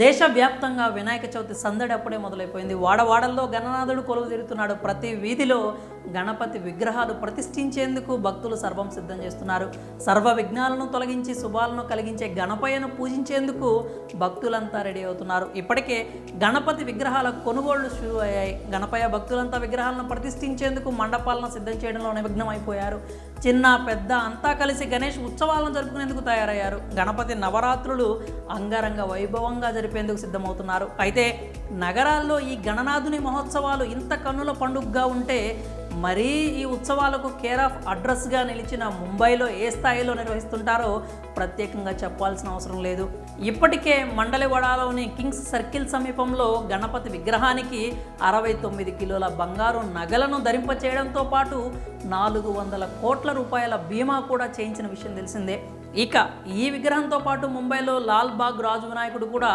దేశవ్యాప్తంగా వినాయక చవితి సందడి అప్పుడే మొదలైపోయింది. వాడవాడల్లో గణనాథుడు కొలువు తిరుగుతున్నాడు. ప్రతి వీధిలో గణపతి విగ్రహాలు ప్రతిష్ఠించేందుకు భక్తులు సర్వం సిద్ధం చేస్తున్నారు. సర్వ విఘ్నాలను తొలగించి శుభాలను కలిగించే గణపయ్యను పూజించేందుకు భక్తులంతా రెడీ అవుతున్నారు. ఇప్పటికే గణపతి విగ్రహాల కొనుగోళ్ళు షురు అయ్యాయి. గణపయ్య భక్తులంతా విగ్రహాలను ప్రతిష్ఠించేందుకు మండపాలను సిద్ధం చేయడంలో నిమగ్నమైపోయారు. చిన్న పెద్ద అంతా కలిసి గణేష్ ఉత్సవాలను జరుపుకునేందుకు తయారయ్యారు. గణపతి నవరాత్రులు అంగరంగ వైభవంగా జరిపేందుకు సిద్ధమవుతున్నారు. అయితే నగరాల్లో ఈ గణనాథుని మహోత్సవాలు ఇంత కన్నుల పండుగగా ఉంటే మరీ ఈ ఉత్సవాలకు కేర్ ఆఫ్ అడ్రస్గా నిలిచిన ముంబైలో ఏ స్థాయిలో నిర్వహిస్తుంటారో ప్రత్యేకంగా చెప్పాల్సిన అవసరం లేదు. ఇప్పటికే మండలివాడలోని కింగ్స్ సర్కిల్ సమీపంలో గణపతి విగ్రహానికి అరవై తొమ్మిది కిలోల బంగారు నగలను ధరింపచేయడంతో పాటు నాలుగు వందల కోట్ల రూపాయల బీమా కూడా చేయించిన విషయం తెలిసిందే. ఇక ఈ విగ్రహంతో పాటు ముంబైలో లాల్ బాగ్ రాజు వినాయకుడు కూడా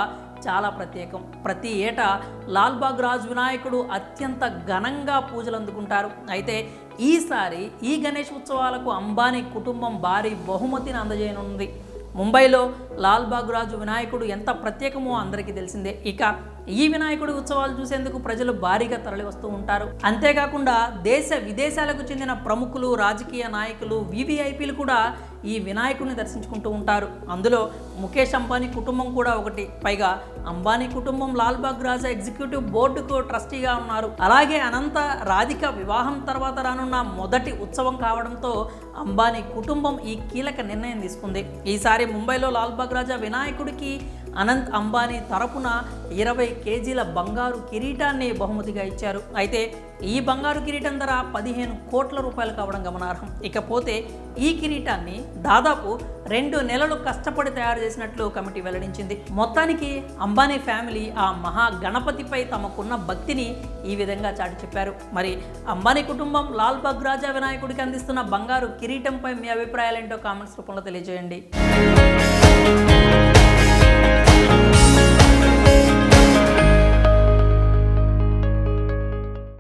చాలా ప్రత్యేకం. ప్రతి ఏటా లాల్బాగ్ రాజ్ వినాయకుడు అత్యంత ఘనంగా పూజలు అందుకుంటారు. అయితే ఈసారి ఈ గణేష్ ఉత్సవాలకు అంబానీ కుటుంబం భారీ బహుమతిని అందజేయనుంది. ముంబైలో లాల్బాగ్ రాజు వినాయకుడు ఎంత ప్రత్యేకమో అందరికీ తెలిసిందే. ఇక ఈ వినాయకుడి ఉత్సవాలు చూసేందుకు ప్రజలు భారీగా తరలి వస్తూ ఉంటారు. అంతేకాకుండా దేశ విదేశాలకు చెందిన ప్రముఖులు రాజకీయ నాయకులు వివిఐపీలు కూడా ఈ వినాయకుడిని దర్శించుకుంటూ ఉంటారు. అందులో ముఖేష్ అంబానీ కుటుంబం కూడా ఒకటి. పైగా అంబానీ కుటుంబం లాల్బాగ్ రాజా ఎగ్జిక్యూటివ్ బోర్డుకు ట్రస్టీగా ఉన్నారు. అలాగే అనంత రాధిక వివాహం తర్వాత రానున్న మొదటి ఉత్సవం కావడంతో అంబానీ కుటుంబం ఈ కీలక నిర్ణయం తీసుకుంది. ఈసారి ముంబైలో లాల్బాగ్ రాజా వినాయకుడికి అనంత్ అంబానీ తరపున ఇరవై కేజీల బంగారు కిరీటాన్ని బహుమతిగా ఇచ్చారు. అయితే ఈ బంగారు కిరీటం ధర పదిహేను కోట్ల రూపాయలు కావడం గమనార్హం. ఇకపోతే ఈ కిరీటాన్ని దాదాపు రెండు నెలలు కష్టపడి తయారు చేసినట్లు కమిటీ వెల్లడించింది. మొత్తానికి అంబానీ ఫ్యామిలీ ఆ మహా గణపతిపై తమకున్న భక్తిని ఈ విధంగా చాటి చెప్పారు. మరి అంబానీ కుటుంబం లాల్ బాగ్ రాజా వినాయకుడికి అందిస్తున్న బంగారు కిరీటంపై మీ అభిప్రాయాలేంటో కామెంట్స్ రూపంలో తెలియజేయండి.